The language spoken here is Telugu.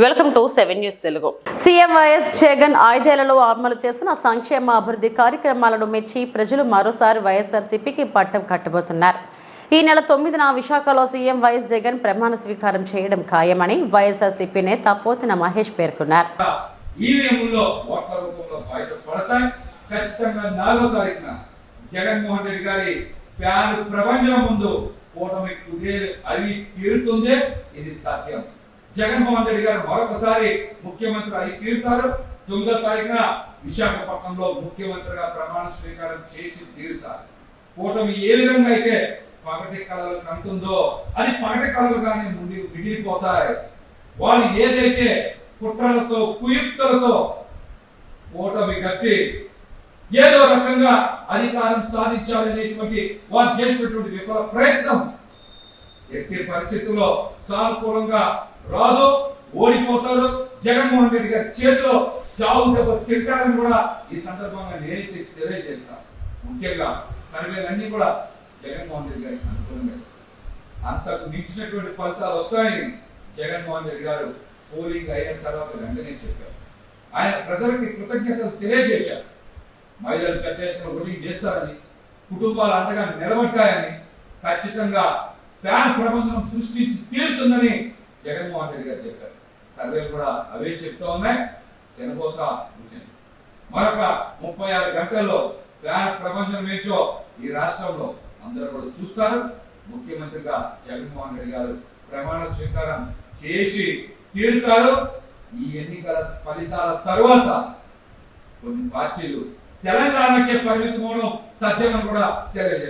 Welcome to seven news Telugu. CM YS Jagan ఐదేళ్ళలో అమలు చేసిన సంక్షేమ అభివృద్ధి కార్యక్రమాలను మెచ్చి ప్రజలు మరోసారి వైఎస్ఆర్సీపీకి పట్టం కట్టబోతున్నారు. ఈ నెల తొమ్మిదిన విశాఖలో సీఎం వైఎస్ జగన్ ప్రమాణ స్వీకారం చేయడం ఖాయమని వైఎస్ఆర్సీపీ నేత పోతిన మహేష్ పేర్కొన్నారు. జగన్మోహన్ రెడ్డి గారి ఫ్యాన్ ప్రపంచం ముందు కూటమి కుదేలు అవి తీరుతుందే. ఇది తథ్యం జగన్మోహన్ రెడ్డి గారు మరొకసారి ముఖ్యమంత్రి అయి తీరుతారు. తొమ్మిదో తారీఖున విశాఖపట్నంలో ముఖ్యమంత్రిగా ప్రమాణ స్వీకారం చేసి తీరుతారు. కూటమి ఏ విధంగా అయితే పగటి కళలు కంటుందో అది పగటి కళలుగానే ముందు మిగిలిపోతాయి. వాళ్ళు ఏదైతే కుట్రలతో కుయుక్తులతో ఓటమి కట్టి ఏదో రకంగా అధికారం సాధించాలనేటువంటి వారు చేసినటువంటి విఫల ప్రయత్నం ఎట్టి పరిస్థితుల్లో సానుకూలంగా రాదు ఓడిపోతారు. జగన్మోహన్ రెడ్డి గారి చేతిలో చావు దెబ్బ తింటారని కూడా ఈ సందర్భంగా నేను తెలియజేస్తాను ముఖ్యంగా సర్వేలన్నీ కూడా జగన్మోహన్ రెడ్డి గారికి అనుకూలంగా అంతకు మించినటువంటి ఫలితాలు వస్తాయని జగన్మోహన్ రెడ్డి గారు పోలింగ్ అయిన తర్వాత వెంటనే చెప్పారు. ఆయన ప్రజలకి కృతజ్ఞతలు తెలియజేశారు. మహిళలు పెద్ద ఎత్తున ఓటింగ్ చేస్తారని కుటుంబాలు అంతగా నిలబడ్డాయని ఖచ్చితంగా ఫ్యాన్ ప్రబంధం సృష్టించి తీరుతుందని జగన్మోహన్ రెడ్డి గారు చెప్పారు. సర్వేలు కూడా అవే చెప్తా ఉన్నాయి. తినబోతా కూర్చుంది. మరొక ముప్పై ఆరు గంటల్లో ఫ్యాన్ ప్రపంచం ఏంటో ఈ రాష్ట్రంలో అందరూ కూడా చూస్తారు. ముఖ్యమంత్రిగా జగన్మోహన్ రెడ్డి గారు ప్రమాణ స్వీకారం చేసి తీరుతారు. ఈ ఎన్నికల ఫలితాల తరువాత కొన్ని పార్టీలు తెలంగాణకే పరిమితం అవడం కూడా తెలియజేస్తారు